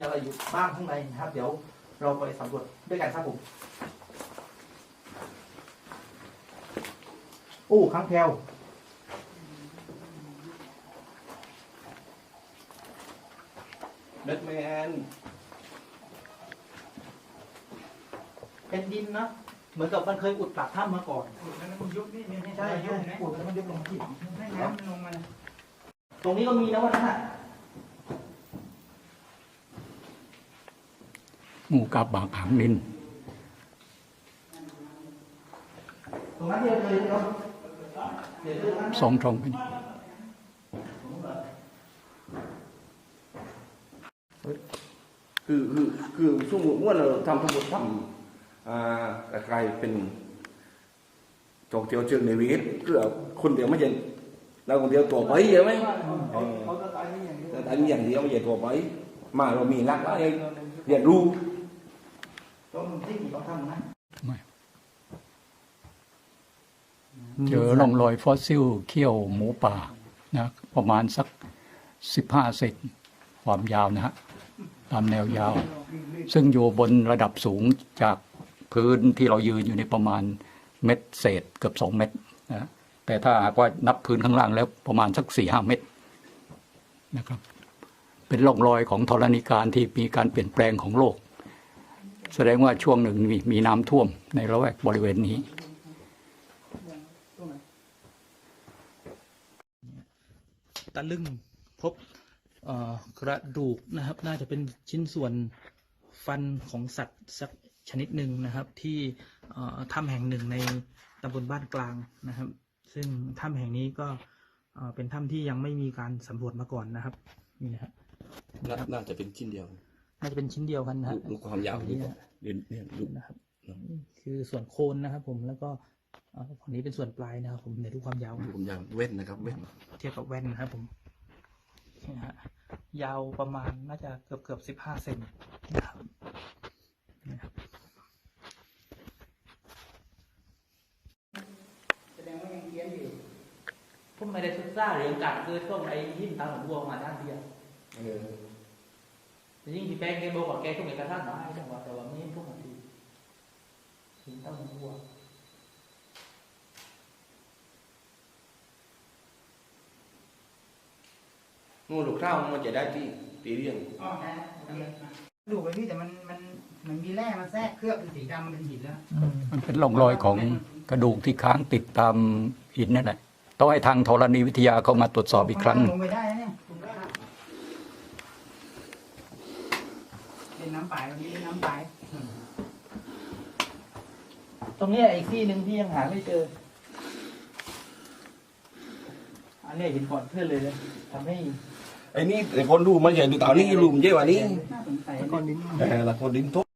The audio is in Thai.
อะไรอยู่บ้างข้างในนะครับ เดี๋ยวเราไปสำรวจด้วยกันครับผมโอ้ค้างแควเด็ดแมนเป็นดินนะเหมือนกับมันเคยอุดปากถ้ำมาก่อนขุดแล้วมันยุบนี่ไม่ใช่ใช่ใช่ยุบนะอุดแล้วมันยุบลงมาที่หลังให้น้ำมันลงมาตรงนี้ก็มีนะวันนั้นอะ หมู่กับบางหางนินตรงนั้นเดียวเลยเนาะเดี๋ยวเรื่องนั้นสองตรงกันคือคือคือสมมติว่าเราทำสมมติทำอ่ากลายเป็นจองเที่ยวเชิงในวิทย์คือเอาคนเดียวไม่ใช่เราคนเดียวตัวไปใช่ไหมเขาเขาจะตายไม่อย่างนี้แต่อันนี้อย่างเดียวไม่ใช่ตัวไปมาเรามีรักแล้วเรียนรู้ ตรงที่กี่เขาทำนะไม่เจอร่องรอยฟอสซิลเขี้ยวหมูป่านะประมาณสักสิบห้าเซนความยาวนะฮะตามแนวยาว ซึ่งอยู่บนระดับสูงจากพื้นที่เรายืนอยู่ในประมาณเม็ดเศษเกือบสองเม็ดนะแต่ถ้าหากว่านับพื้นข้างล่างแล้วประมาณสักสี่ห้าเม็ดนะครับ เป็นร่องรอยของธรณีการที่มีการเปลี่ยนแปลงของโลก แสดงว่าช่วงหนึ่งมีมีน้ำท่วมในละแวกบริเวณนี้ ตะลึงพบเอ่อกระดูกนะครับ น่าจะเป็นชิ้นส่วนฟันของสัตว์สักชนิดหนึ่งนะครับ ที่เอ่อถ้ำแห่งหนึ่งในตำบลบ้านกลางนะครับ ซึ่งถ้ำแห่งนี้ก็เอ่อเป็นถ้ำที่ยังไม่มีการสำรวจมาก่อนนะครับนี่นะครับน่าจะเป็นชิ้นเดียว น่าจะเป็นชิ้นเดียวกันนะครับดูความยาวนี่นะเรียนเรียนดูนะครับนี่คือส่วนโคนนะครับ ผมแล้วก็เอ่อฝั่งนี้เป็นส่วนปลายนะครับ ผมเดี๋ยวดูความยาวดูความยาวเว้นนะครับเว้นเทียบกับแว่นนะครับผมนี่นะฮะยาวประมาณน่าจะเกือบเกือบสิบห้าเซนนะครับนี่ครับแสดงว่ายังเพี้ยนอยู่ผมไม่ได้ศึกษาเรื่องการเกิดต้นไอ้หินตาหลวงบัวมาด้านเดียวเออแต่ ยิ่งที่แป้งแกบอกว่าแกต้องเอกสารมาให้จังหวะแต่ว่าไม่เห็นพวกมันดีหินตาหลวงบัวงูลูกเท้ามันจะได้ที่ตีเรียงอ๋อนะดูไปพี่แต่มันมันมันมีแร่มาแทรกเคลือบเป็นสีดำมันเป็นหินแล้ว มันเป็นร่องรอยของกระดูกที่ค้างติดตามหินนั่นแหละต้องให้ทางธรณีวิทยาเข้ามาตรวจสอบอีกครั้งหนึ่งลงไปได้นะเนี่ยเป็ นน้ำปลายวันนี้เป็นน้ำปลายตรงเนี้ยอีกที่หนึ่งที่ยังหาไม่เจอ อันเนี้ยเห็นก่อนเพื่อนเลยเลยทำให้ไอ้นี่แต่คนดูมันใหญ่ดูเต่านี่รูมนเยอะกว่านี้น่าสงสัยก้อนดิน แต่ละคนดินทุบ